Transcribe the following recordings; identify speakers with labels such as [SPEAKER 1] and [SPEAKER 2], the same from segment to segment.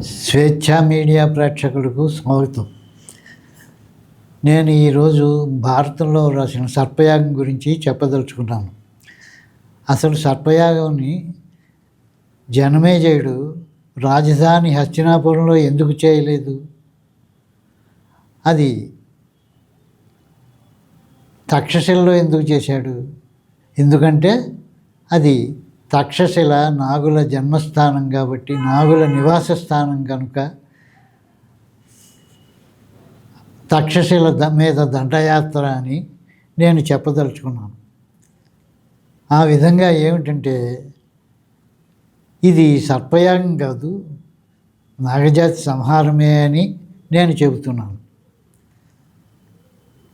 [SPEAKER 1] స్వేచ్ఛ మీడియా ప్రేక్షకులకు స్వాగతం. నేను ఈరోజు భారతంలో రాసిన సర్పయాగం గురించి చెప్పదలుచుకున్నాను. అసలు సర్పయాగంని జనమేజయుడు రాజధాని హస్తినాపురంలో ఎందుకు చేయలేదు? అది తక్షశిలలో ఎందుకు చేశాడు? ఎందుకంటే అది తక్షశిల నాగుల జన్మస్థానం కాబట్టి నాగుల నివాస స్థానం కనుక తక్షశిల ద మీద దండయాత్ర అని నేను చెప్పదలుచుకున్నాను. ఆ విధంగా ఏమిటంటే ఇది సర్పయాగం కాదు నాగజాతి సంహారమే అని నేను చెబుతున్నాను.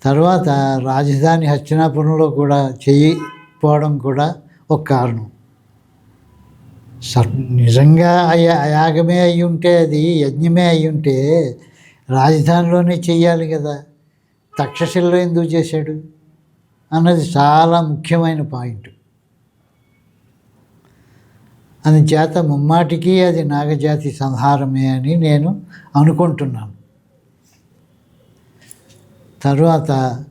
[SPEAKER 1] తర్వాత రాజధాని హస్తినాపురంలో కూడా చేయకపోవడం కూడా ఒక కారణం. సర్ నిజంగా యాగమే అయి ఉంటే అది యజ్ఞమే అయి ఉంటే రాజధానిలోనే చెయ్యాలి కదా. తక్షశిలలో ఎందుకు చేశాడు? అన్నది చాలా ముఖ్యమైన పాయింట్. అందుచేత ముమ్మాటికి అది నాగజాతి సంహారమే అని నేను అనుకుంటున్నాను. తరువాత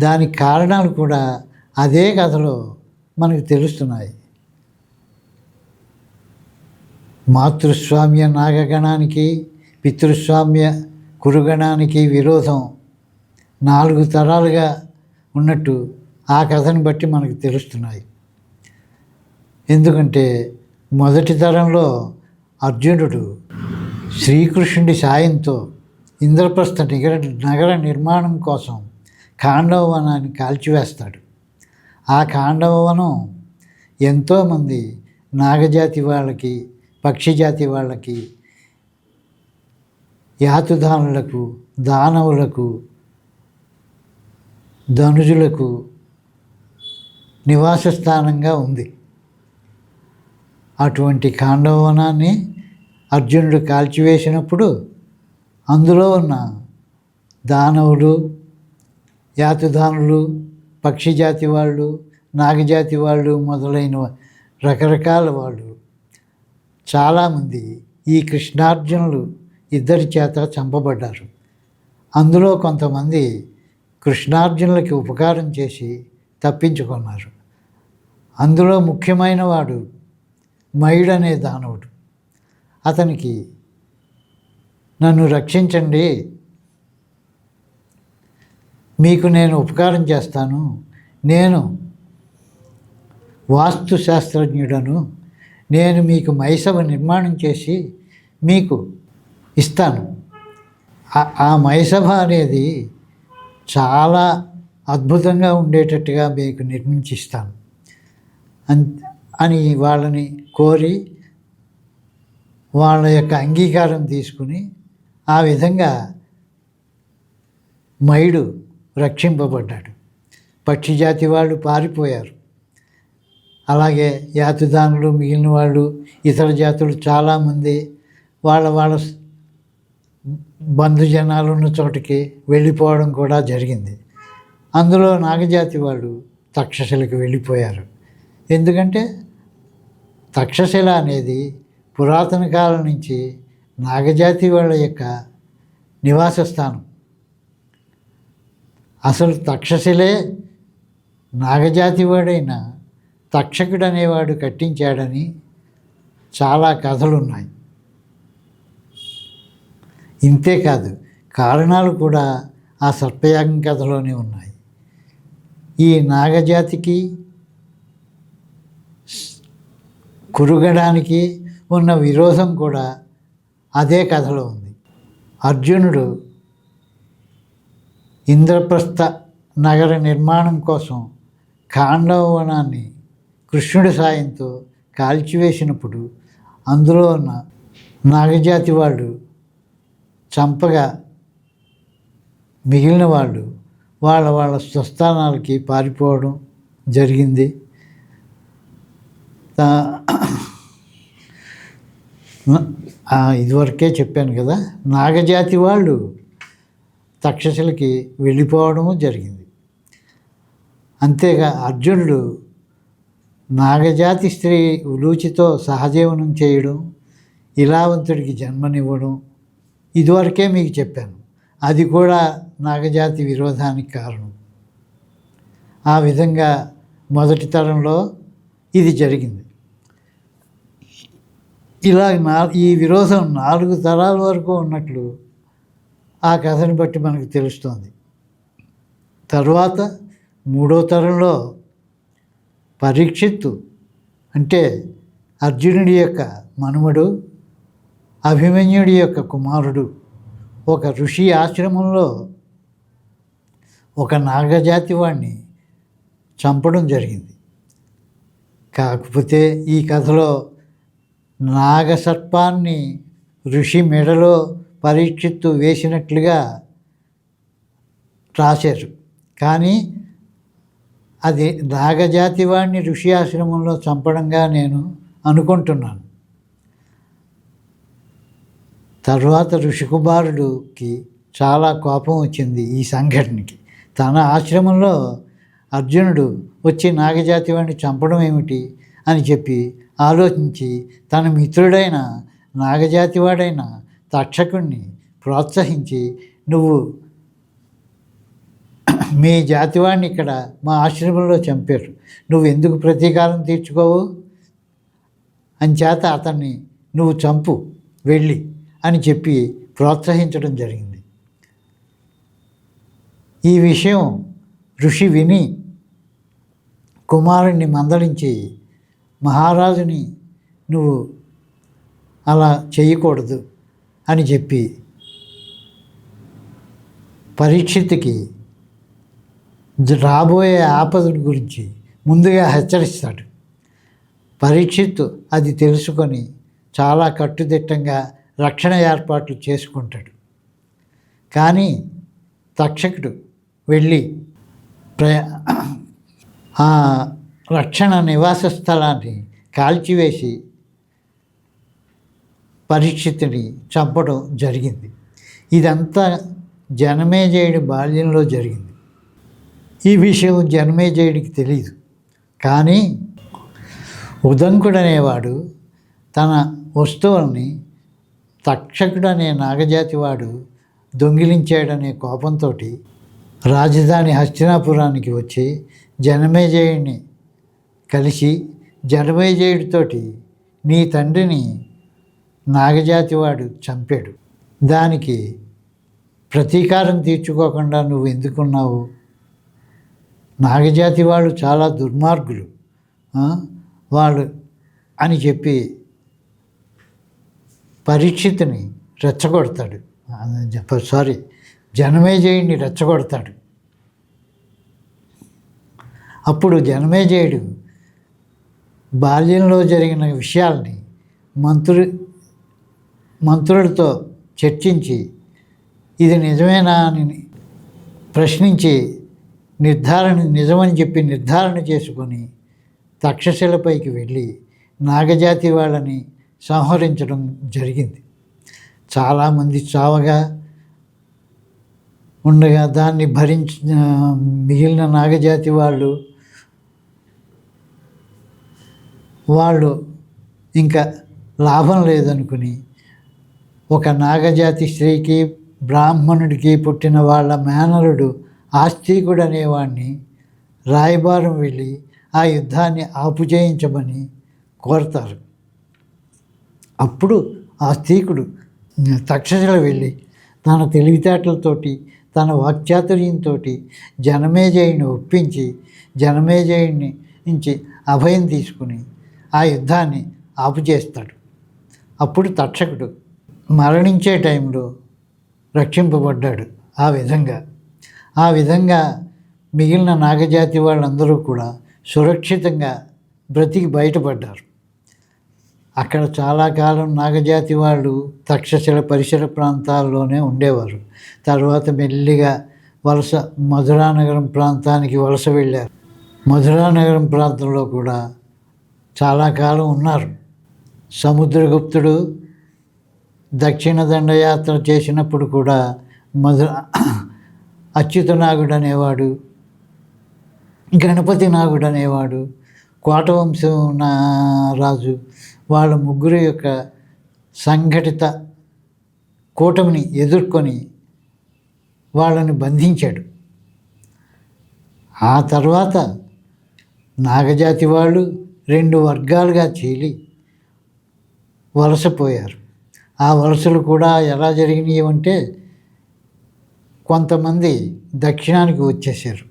[SPEAKER 1] దానికి కారణాలు కూడా అదే కథలో మనకు తెలుస్తున్నాయి. మాతృస్వామ్య నాగగణానికి పితృస్వామ్య కురుగణానికి విరోధం నాలుగు తరాలుగా ఉన్నట్టు ఆ కథను బట్టి మనకు తెలుస్తున్నాయి. ఎందుకంటే మొదటి తరంలో అర్జునుడు శ్రీకృష్ణుడి సాయంతో ఇంద్రప్రస్థ నిగర నగర నిర్మాణం కోసం ఖాండవనాన్ని కాల్చివేస్తాడు. ఆ ఖాండవనం ఎంతోమంది నాగజాతి వాళ్ళకి పక్షిజాతి వాళ్ళకి యాతుదానులకు దానవులకు ధనుజులకు నివాస స్థానంగా ఉంది. అటువంటి కాండవనాన్ని అర్జునుడు కాల్చివేసినప్పుడు అందులో ఉన్న దానవులు యాతుదానులు పక్షిజాతి వాళ్ళు నాగజాతి వాళ్ళు మొదలైన రకరకాల వాళ్ళు చాలామంది ఈ కృష్ణార్జునులు ఇద్దరి చేత చంపబడ్డారు. అందులో కొంతమంది కృష్ణార్జునులకి ఉపకారం చేసి తప్పించుకున్నారు. అందులో ముఖ్యమైన వాడు మయుడనే దానవుడు. అతనికి నన్ను రక్షించండి. మీకు నేను ఉపకారం చేస్తాను. నేను వాస్తు శాస్త్రజ్ఞుడను నేను మీకు మైసభ నిర్మాణం చేసి మీకు ఇస్తాను. ఆ- మైసభ అనేది చాలా అద్భుతంగా ఉండేటట్టుగా మీకు నిర్మించిస్తాను. అని వాళ్ళని కోరి వాళ్ళ యొక్క అంగీకారం తీసుకుని ఆ విధంగా మయుడు రక్షింపబడ్డాడు. పక్షి జాతి వాళ్ళు పారిపోయారు. అలాగే యాతిదానులు మిగిలిన వాళ్ళు ఇతర జాతులు చాలామంది వాళ్ళ వాళ్ళ బంధుజనాలు ఉన్న చోటికి వెళ్ళిపోవడం కూడా జరిగింది. అందులో నాగజాతి వాళ్ళు తక్షశిలకు వెళ్ళిపోయారు. ఎందుకంటే తక్షశిల అనేది పురాతన కాలం నుంచి నాగజాతి వాళ్ళ యొక్క నివాస స్థానం. అసలు తక్షశిలే నాగజాతి వాడైన తక్షకుడు అనేవాడు కట్టించాడని చాలా కథలు ఉన్నాయి ఇంతేకాదు కారణాలు కూడా ఆ సర్పయాగం కథలోనే ఉన్నాయి. ఈ నాగజాతికి కురుగడానికి ఉన్న విరోధం కూడా అదే కథలో ఉంది. అర్జునుడు ఇంద్రప్రస్థ నగర నిర్మాణం కోసం ఖాండవనాన్ని కృష్ణుడి సాయంతో కాల్చివేసినప్పుడు అందులో ఉన్న నాగజాతి వాళ్ళు చంపగా మిగిలిన వాళ్ళు వాళ్ళ వాళ్ళ స్వస్థానాలకి పారిపోవడం జరిగింది. ఇదివరకే చెప్పాను కదా నాగజాతి వాళ్ళు తక్షశిలకి వెళ్ళిపోవడము జరిగింది. అంతేగా అర్జునుడు నాగజాతి స్త్రీ ఉలూచితో సహజీవనం చేయడం ఇలావంతుడికి జన్మనివ్వడం ఇదివరకే మీకు చెప్పాను. అది కూడా నాగజాతి విరోధానికి కారణం. ఆ విధంగా మొదటి తరంలో ఇది జరిగింది. ఇలా నా ఈ విరోధం నాలుగు తరాల వరకు ఉన్నట్లు ఆ కథని బట్టి మనకు తెలుస్తోంది. తర్వాత మూడో తరంలో పరీక్షిత్తు. అంటే అర్జునుడి యొక్క మనుమడు అభిమన్యుడి యొక్క కుమారుడు ఒక ఋషి ఆశ్రమంలో ఒక నాగజాతి వాడిని చంపడం జరిగింది. కాకపోతే ఈ కథలో నాగసర్పాన్ని ఋషి మెడలో పరీక్షిత్తు వేసినట్లుగా రాశారు. కానీ అది నాగజాతి వాడిని ఋషి ఆశ్రమంలో చంపడంగా నేను అనుకుంటున్నాను. తర్వాత ఋషికుమారుడికి చాలా కోపం వచ్చింది ఈ సంఘటనకి. తన ఆశ్రమంలో అర్జునుడు వచ్చి నాగజాతి వాడిని చంపడం ఏమిటి అని చెప్పి ఆలోచించి తన మిత్రుడైన నాగజాతివాడైన తక్షకుణ్ణి ప్రోత్సహించి నువ్వు మీ జాతివాడిని ఇక్కడ మా ఆశ్రమంలో చంపారు. నువ్వు ఎందుకు ప్రతీకారం తీర్చుకోవు? అంచేత అతన్ని నువ్వు చంపు వెళ్ళి అని చెప్పి ప్రోత్సహించడం జరిగింది. ఈ విషయం ఋషి విని కుమారుణ్ణి మందలించి మహారాజుని నువ్వు అలా చేయకూడదు అని చెప్పి పరీక్షిత్కి రాబోయే ఆపద గురించి ముందుగా హెచ్చరిస్తాడు. పరీక్షిత్తు అది తెలుసుకొని చాలా కట్టుదిట్టంగా రక్షణ ఏర్పాట్లు చేసుకుంటాడు. కానీ తక్షకుడు వెళ్ళి ప్రయా ఆ రక్షణ నివాస స్థలాన్ని కాల్చివేసి పరీక్షితుని చంపడం జరిగింది. ఇదంతా జనమేజయుడి బాల్యంలో జరిగింది. ఈ విషయం జన్మేజయుడికి తెలియదు కానీ ఉదంకుడనేవాడు తన వస్తువుల్ని తక్షకుడు అనే నాగజాతి వాడు దొంగిలించాడనే కోపంతో రాజధాని హస్తినాపురానికి వచ్చి జనమేజయుడిని కలిసి జనమేజయుడితోటి నీ తండ్రిని నాగజాతివాడు చంపాడు. దానికి ప్రతీకారం తీర్చుకోకుండా నువ్వు ఎందుకున్నావు నాగజాతి వాళ్ళు చాలా దుర్మార్గులు. వాళ్ళు అని చెప్పి పరీక్షితుని రెచ్చగొడతాడు. చెప్ప సారీ జనమేజయుడిని రెచ్చగొడతాడు. అప్పుడు జనమేజయుడు బాల్యంలో జరిగిన విషయాల్ని మంత్రు మంత్రులతో చర్చించి ఇది నిజమేనా అని ప్రశ్నించి నిర్ధారణ నిజమని చెప్పి నిర్ధారణ చేసుకొని తక్షశిలపైకి వెళ్ళి నాగజాతి వాళ్ళని సంహరించడం జరిగింది. చాలామంది చావగా ఉండగా దాన్ని భరించి మిగిలిన నాగజాతి వాళ్ళు వాళ్ళు ఇంకా లాభం లేదనుకుని ఒక నాగజాతి స్త్రీకి బ్రాహ్మణుడికి పుట్టిన వాళ్ళ మేనలుడు ఆస్తికుడు అనేవాడిని రాయబారం వెళ్ళి ఆ యుద్ధాన్ని ఆపుచేయించమని కోరతారు. అప్పుడు ఆ స్త్రీకుడు తక్షశిల వెళ్ళి తన తెలివితేటలతోటి తన వాక్చాతుర్యంతో జనమేజయుని ఒప్పించి జనమేజయుని నుంచి అభయం తీసుకుని ఆ యుద్ధాన్ని ఆపుచేస్తాడు అప్పుడు తక్షకుడు మరణించే టైంలో రక్షింపబడ్డాడు ఆ విధంగా. ఆ విధంగా మిగిలిన నాగజాతి వాళ్ళందరూ కూడా సురక్షితంగా బ్రతికి బయటపడ్డారు. అక్కడ చాలా కాలం నాగజాతి వాళ్ళు తక్షశిల పరిసర ప్రాంతాల్లోనే ఉండేవారు. తర్వాత మెల్లిగా వలస మధురానగరం ప్రాంతానికి వలస వెళ్ళారు. మధురానగరం ప్రాంతంలో కూడా చాలా కాలం ఉన్నారు. సముద్రగుప్తుడు దక్షిణ దండయాత్ర చేసినప్పుడు కూడా మధుర అచ్యుతనాగుడు అనేవాడు గణపతి నాగుడు అనేవాడు కోటవంశం నా రాజు వాళ్ళ ముగ్గురు యొక్క సంఘటిత కూటమిని ఎదుర్కొని వాళ్ళని బంధించాడు. ఆ తర్వాత నాగజాతి వాళ్ళు రెండు వర్గాలుగా చీలి వలసపోయారు ఆ వలసలు కూడా ఎలా జరిగినాయి అంటే కొంతమంది దక్షిణానికి వచ్చేసారు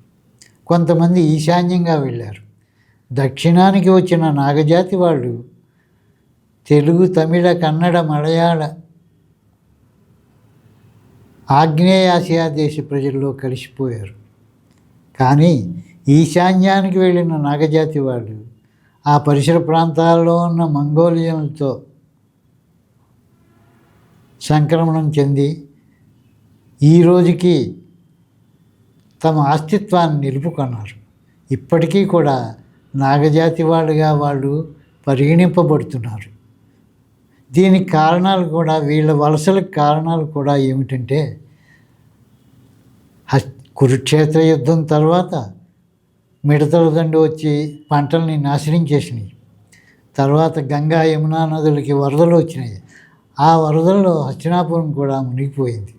[SPEAKER 1] కొంతమంది ఈశాన్యంగా వెళ్ళారు. దక్షిణానికి వచ్చిన నాగజాతి వాళ్ళు తెలుగు తమిళ కన్నడ మలయాళ ఆగ్నేయాసియా దేశ ప్రజల్లో కలిసిపోయారు. కానీ ఈశాన్యానికి వెళ్ళిన నాగజాతి వాళ్ళు ఆ పరిసర ప్రాంతాల్లో ఉన్న మంగోలియన్లతో సంక్రమణం చెంది ఈ రోజుకి తమ అస్తిత్వాన్ని నిలుపుకున్నారు. ఇప్పటికీ కూడా నాగజాతి వాళ్ళుగా వాళ్ళు పరిగణింపబడుతున్నారు. దీనికి కారణాలు కూడా వీళ్ళ వలసలకు కారణాలు కూడా ఏమిటంటే కురుక్షేత్ర యుద్ధం తర్వాత మిడతల దండు వచ్చి పంటల్ని నాశనం చేసినాయి. తర్వాత గంగా యమునా నదులకి వరదలు వచ్చినాయి. ఆ వరదల్లో హస్తినాపురం కూడా మునిగిపోయింది.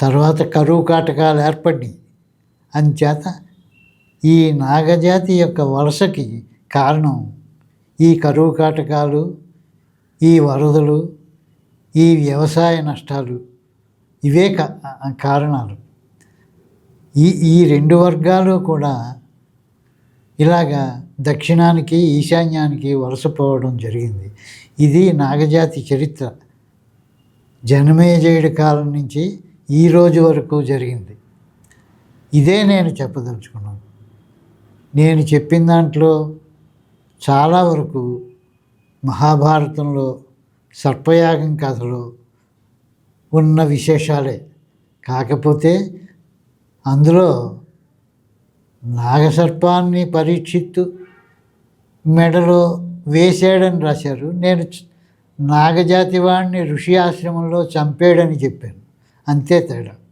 [SPEAKER 1] తర్వాత కరువు కాటకాలు ఏర్పడినాయి అంచేత ఈ నాగజాతి యొక్క వలసకి కారణం ఈ కరువు కాటకాలు ఈ వరదలు ఈ వ్యవసాయ నష్టాలు. ఇవే కా- కారణాలు. ఈ ఈ రెండు వర్గాలు కూడా ఇలాగా దక్షిణానికి ఈశాన్యానికి వలసపోవడం జరిగింది. ఇది నాగజాతి చరిత్ర. జనమేజయుడి కాలం నుంచి ఈ రోజు వరకు జరిగింది. ఇదే నేను చెప్పదలుచుకున్నాను. నేను చెప్పిన దాంట్లో చాలా వరకు మహాభారతంలో సర్పయాగం కథలో ఉన్న విశేషాలే. కాకపోతే అందులో నాగసర్పాన్ని పరీక్షిత్తు మెడలో వేసాడని రాశారు. నేను నాగజాతి వాడిని ఋషి ఆశ్రమంలో చంపాడని చెప్పాను. అంతే తేడా